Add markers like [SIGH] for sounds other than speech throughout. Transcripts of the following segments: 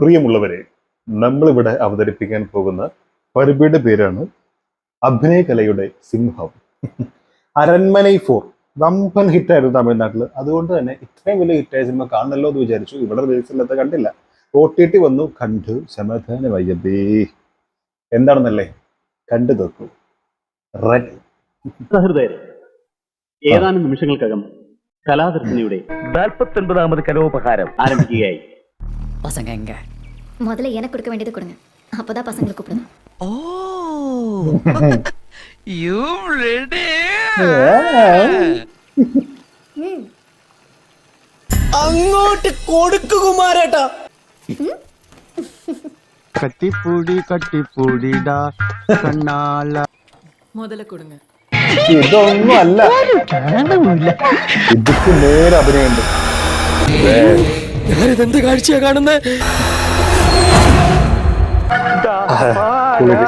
പ്രിയമുള്ളവരെ നമ്മളിവിടെ അവതരിപ്പിക്കാൻ പോകുന്ന പരിപാടിയുടെ പേരാണ് അഭിനയകലയുടെ സിംഹം. അരന്മനൈ ഫോർ. വമ്പൻ ഹിറ്റായിരുന്നു തമിഴ്നാട്ടിൽ അതുകൊണ്ട് തന്നെ ഇത്രയും വലിയ ഹിറ്റായ സിനിമ കാണണല്ലോ എന്ന് വിചാരിച്ചു. ഇവിടെ റിലീസില്ലാത്ത കണ്ടില്ല. ഒ ടി ടി വന്നു. കണ്ടു. സമാധാനമയ്യബേ എന്താണെന്നല്ലേ? കണ്ടു തീർക്കൂ. റെഡി സഹൃദയരെ ഏതാനും നിമിഷങ്ങൾക്കകം കലാദർശിനിയുടെ നാൽപ്പത്തൊൻപതാമത് കലോപഹാരം ആരംഭിക്കുകയായി. பசங்க எங்க முதல்ல எனக்கு கொடுக்க வேண்டியது கொடுங்க அப்பதான் பசங்களை கூப்பிடுவேன் യു റെഡി അങ്ങോട്ട് കൊടുക്കു കുമാരേട്ടാ കട്ടിപ്പൂടി കട്ടിപ്പൂടിടാ കണ്ണാല முதல்ல கொடுங்க ഇതൊന്നും അല്ല ഇതിക്ക് നേരെ അഭിനയുണ്ട് ഞാനിതെന്ത് കാഴ്ചയാ കാണുന്നേ കുളിര്.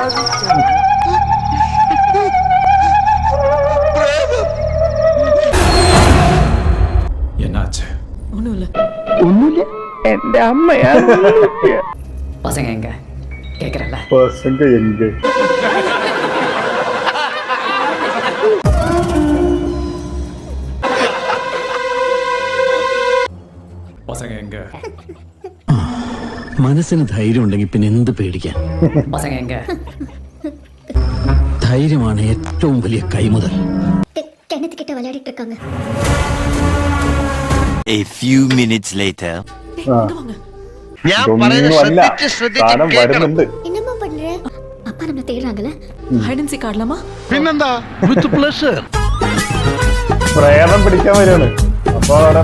ஒண்ணும் இல்ல ഒന്നുമില്ല എന്റെ അമ്മയാ பசங்க எங்க கேக்குறல പസങ്ക എങ്ക മനസ്സിന് ധൈര്യം ഉണ്ടെങ്കിൽ പിന്നെ എന്ത് പേടിക്കാൻ பசங்க எங்க ധൈര്യമാണ് ഏറ്റവും വലിയ കൈമുതൽ கிணத்துக்கிட்ட விளையாடிட்டு இருக்காங்க A few minutes later. ഞാൻ പറയുന്നത് ഇതൊന്നും അല്ല ശ്രദ്ധിച്ച് ശ്രദ്ധിച്ച് സാധനം കേൾക്കണം വരുന്നുണ്ട് என்னம்மா பண்ற அப்பா நம்ம தேடுறாங்கல்ல ஹைட் அண்ட் சீக் ஆடலாமா പിന്നെന്താ വിത്ത് പ്ലഷർ പ്രേതം പിടിക്കാൻ വരികയാണ് അപ്പൊ അവിടെ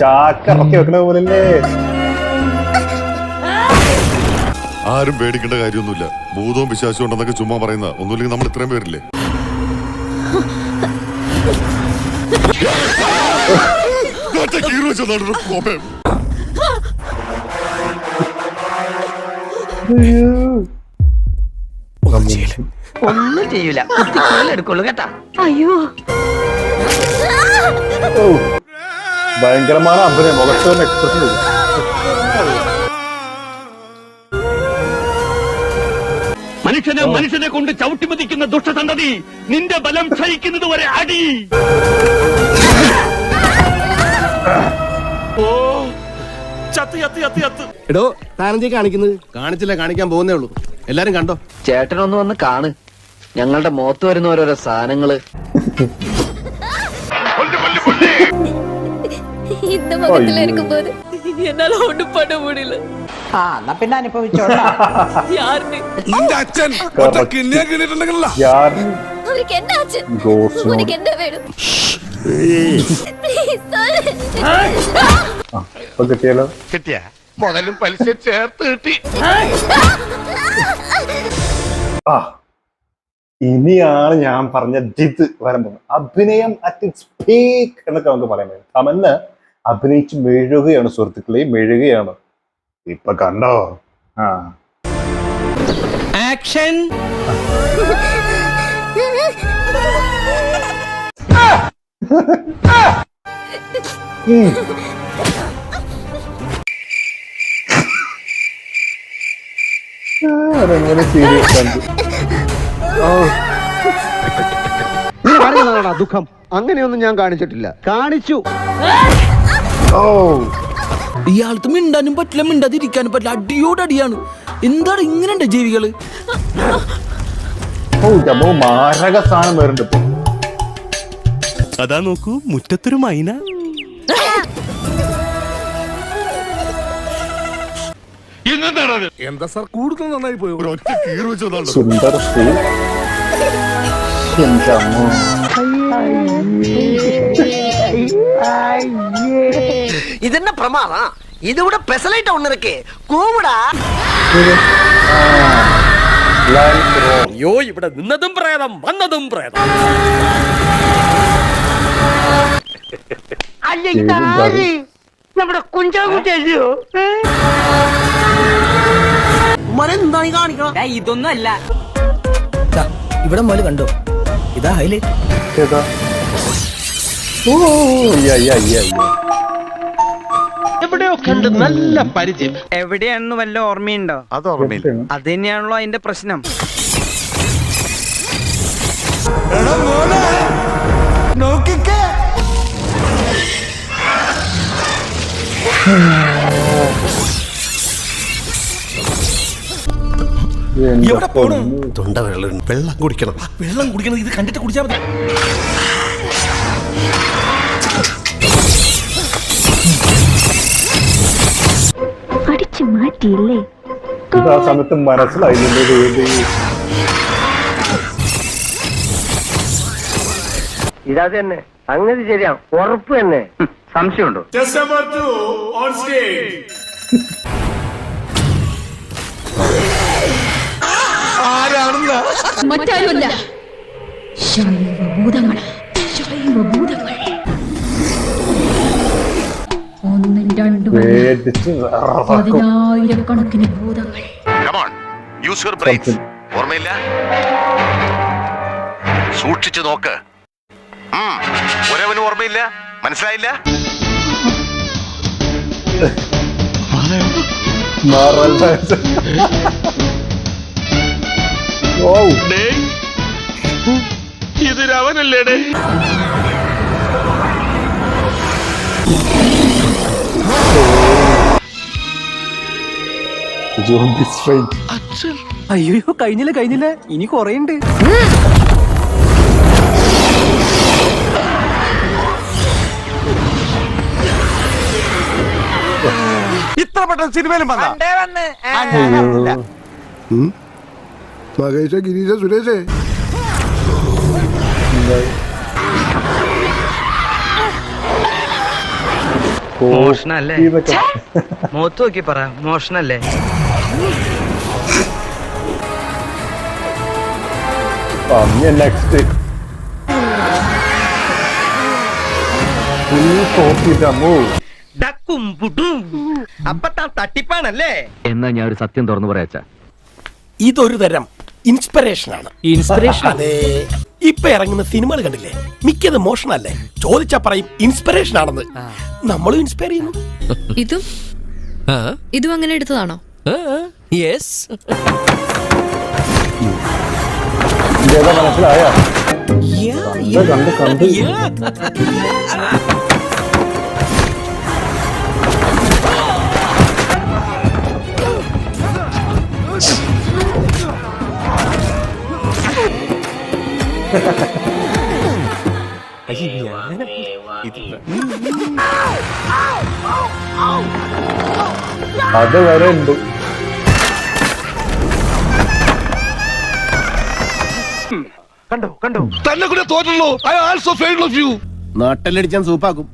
ചാക്ക ഇറക്കി വെക്കണ പോലല്ലേ? ആരും പേടിക്കേണ്ട കാര്യമൊന്നുമില്ല. ഭൂതവും വിശ്വാസവും ഉണ്ടെന്നൊക്കെ ചുമ്മാ പറയുന്ന ഒന്നുമില്ലെങ്കിൽ നമ്മൾ ഇത്രയും പേരില്ലേ. ഒന്നും ചെയ്യൂല. എടുക്കുള്ളൂ കേട്ടാ. ഓ. ഭയങ്കരമായ അഭിനയം. മുഖത്ത് എക്സ്പ്രഷൻ മനുഷ്യനെ മനുഷ്യനെ കൊണ്ട് ചവിട്ടിമതിക്കുന്ന ദുഷ്ടസന്തതി നിന്റെ ബലം ക്ഷയിക്കുന്നത് വരെ അടി. എടോ താനെന്തീ കാണിക്കുന്നത്? കാണിച്ചില്ല കാണിക്കാൻ പോകുന്നേ ഉള്ളൂ. എല്ലാരും കണ്ടോ? ചേട്ടനൊന്ന് വന്ന് കാണ്. ഞങ്ങളുടെ മുഖത്ത് വരുന്ന ഓരോരോ സാധനങ്ങൾ. [LAUGHS] முகத்துல இருக்கும்போது என்னால ஒண்ணும் பண்ண முடியல யாருன்னு யாரு அவருக்கு என்ன ஆச்சு Ghost உனக்கு என்ன வேணும் Please, சொல்லு. ഇപ്പൊ കിട്ടിയാലോ കിട്ടിയ [LAUGHS] മുതലും പലിശ ചേർത്ത് കിട്ടി ആ ഇനിയാണ് ഞാൻ പറഞ്ഞ ജിത് വരാൻ പോകുന്നത് അഭിനയം അറ്റ് ഇറ്റ്സ് പീക്ക് എന്നൊക്കെ നമുക്ക് പറയാൻ പറ്റും തമന്ന് അഭിനയിച്ച് മെഴുകുകയാണ് സുഹൃത്തുക്കളെ മെഴുകുകയാണ്. ഇപ്പൊ കണ്ടോ? ആ. ആക്ഷൻ അതെങ്ങനെ സീരിയസ് കണ്ടു ദുഃഖം. അങ്ങനെയൊന്നും ഞാൻ കാണിച്ചിട്ടില്ല. കാണിച്ചു. ഇയാൾക്ക് മിണ്ടാനും പറ്റില്ല മിണ്ടാതിരിക്കാനും പറ്റില്ല. അടിയോട് അടിയാണ്. എന്താണ് ഇങ്ങനെയുണ്ട് ജീവികൾ? ഓ ജമ്മു മാരക വരുന്നുണ്ട് അതാ നോക്കൂ മുറ്റത്തൊരു മൈന. എന്താ സാർ കൂടുതൽ നന്നായി പോയി? ഒറ്റ കീറി വെച്ച നടുവിൽ. സുന്ദർ ശ്രീ എന്റെ അമ്മോ. இது என்ன பிரமாதம் இது விட பெசலைட் ஒண்ணு இருக்கு ഇവിടെ നിന്നതും പ്രേതം വന്നതും പ്രേതം. അല്ല ഇതാര് നമ്മുടെ കുഞ്ചാകുട്ടി അല്ലയോ കാണിക്കണം? ഇതൊന്നും അല്ല ഇവിടെ മോൽ കണ്ടോ? ഇതാ ഹൈലൈറ്റ് ഓ അയ്യ. എവിടെയോ കണ്ട് നല്ല പരിചയം? എവിടെയാണെന്ന് വല്ല ഓർമ്മയുണ്ടോ? അത് ഓർമ്മയില്ല. അത് തന്നെയാണല്ലോ അതിന്റെ പ്രശ്നം. എവിടെ പോണു? തൊണ്ട വെള്ളം വെള്ളം കുടിക്കണം. വെള്ളം കുടിക്കണം. ഇത് കണ്ടിട്ട് കുടിച്ചാൽ മതി. അടിച്ചു മാറ്റിയില്ലേ? ആ സമയത്ത് മനസ്സിലായില്ലേ ഇത്. ഏത് ഇതാ തന്നെ. അങ്ങനെ ശരിയാ. ഉറപ്പ് തന്നെ. സംശയമുണ്ടോ? മറ്റാരുമല്ല. ശൈവഭൂതങ്ങൾ. ശൈവഭൂതങ്ങൾ. ഒന്നും രണ്ടും. പതിനായിരക്കണക്കിന് ഭൂതങ്ങൾ. ഓർമ്മയില്ല? സൂക്ഷിച്ചു നോക്ക്. ഒരവന് ഓർമ്മയില്ല? മനസ്സിലായില്ല? ഇത് രവനല്ലേടേ അയ്യോ കഴിഞ്ഞില്ല കഴിഞ്ഞില്ല? ഇനി കൊറേ ഉണ്ട് ഇത്ര പെട്ടെന്ന് സിനിമയിലും വന്ന. മകേഷ ഗിരീഷ സുരേഷേ. മോഷണല്ലേ? മോത്ത് നോക്കി പറ മോഷണല്ലേ? നെക്സ്റ്റ് തട്ടിപ്പാണല്ലേ? എന്നാ ഞാൻ ഒരു സത്യം തുറന്നു പറയാച്ചാ. ഇതൊരു തരം ഇൻസ്പിറേഷൻ ആണ്. ഇൻസ്പിറേഷൻ അതെ. ഇപ്പൊ ഇറങ്ങുന്ന സിനിമകൾ കണ്ടില്ലേ? മിക്കത് മോഷണല്ലേ ചോദിച്ചാ പറയും ഇൻസ്പിറേഷൻ ആണെന്ന്. നമ്മളും ഇൻസ്പയർ ചെയ്യുന്നു. ഇതും? ഇതും അങ്ങനെ എടുത്തതാണോ? യെസ് മനസ്സിലായ കണ്ട് കണ്ട് അത് വരെ ഉണ്ട്. തന്നെ കൂടെ തോറ്റല്ലോ. I also failed of you നാട്ടിലടിച്ചാൻ സൂപ്പാക്കും.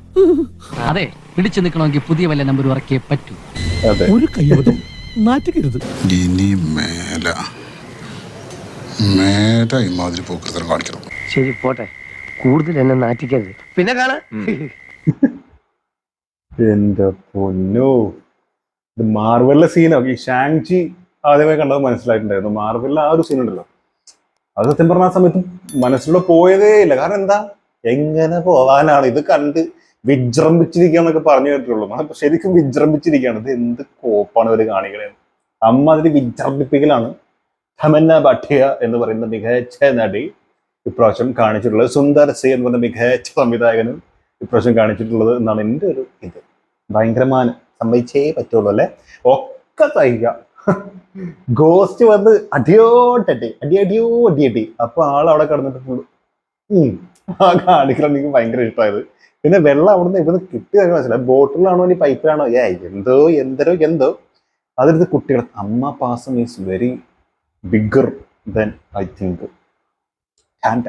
അതെ പിടിച്ചു നിൽക്കണമെങ്കിൽ പുതിയ വല്ല നമ്പർ ഇറക്കിയേ പറ്റൂ. അതെ. ഒരു കൈവതം നാറ്റിക്കരുത് ഇനി മേല. മേല ഇമാതിരി പോക്കൃതം കാണിക്കണം. ശരി പോട്ടെ. കൂടുതൽ എന്നെ നാറ്റിക്കരുത്. പിന്നെ കാണാ. എന്റെ പൊന്നോ. ഇത് മാർവലിലെ സീനോ ഈ ഷാങ്ചി ആദ്യമേ കണ്ടത് മനസ്സിലായിട്ടുണ്ടായിരുന്നു. മാർവലിലെ ആ ഒരു സീൻ ഉണ്ടല്ലോ. അത് സത്യം പറഞ്ഞ ആ സമയത്ത് മനസ്സിലൂടെ പോയതേ ഇല്ല. കാരണം എന്താ? എങ്ങനെ പോവാനാണ്? ഇത് കണ്ട് വിജൃംഭിച്ചിരിക്കുക എന്നൊക്കെ പറഞ്ഞു കേട്ടിട്ടുള്ളൂ. അപ്പൊ ശരിക്കും വിജൃംഭിച്ചിരിക്കുകയാണ്. ഇത് എന്ത് കോപ്പാണ് ഇവർ കാണികളെ അമ്മ അതിന് വിജൃംഭിപ്പിക്കലാണ്. തമന്ന ഭട്ടിയ എന്ന് പറയുന്ന മികച്ച നടി ഇപ്രാവശ്യം കാണിച്ചിട്ടുള്ളത്. സുന്ദർ സി എന്ന് പറയുന്ന മികച്ച സംവിധായകനും ഇപ്രാവശ്യം കാണിച്ചിട്ടുള്ളത് എന്നാണ് എന്റെ ഒരു ഇത്. ഭയങ്കരമാനം. സമ്മതിച്ചേ പറ്റുള്ളൂ അല്ലെ? ഒക്കെ സഹിക്കാം. ഗോസ്റ്റ് വന്ന് അടിയോട്ടടി അടി അടിയോ അടി അടി. അപ്പൊ ആൾ അവിടെ കിടന്നിട്ട് ആ കാണിക്കണം എനിക്ക് ഭയങ്കര ഇഷ്ടമായത് പിന്നെ വെള്ളം അവിടുന്ന് ഇവിടുന്ന് തന്നെ മനസ്സിലായി. ബോട്ടിലാണോ ഇനി പൈപ്പിലാണോ? ഏ എന്തോ എന്തരോ എന്തോ. അതെടുത്ത് കുട്ടികൾ അമ്മ പാസം is very bigger then I think ടാൻഡ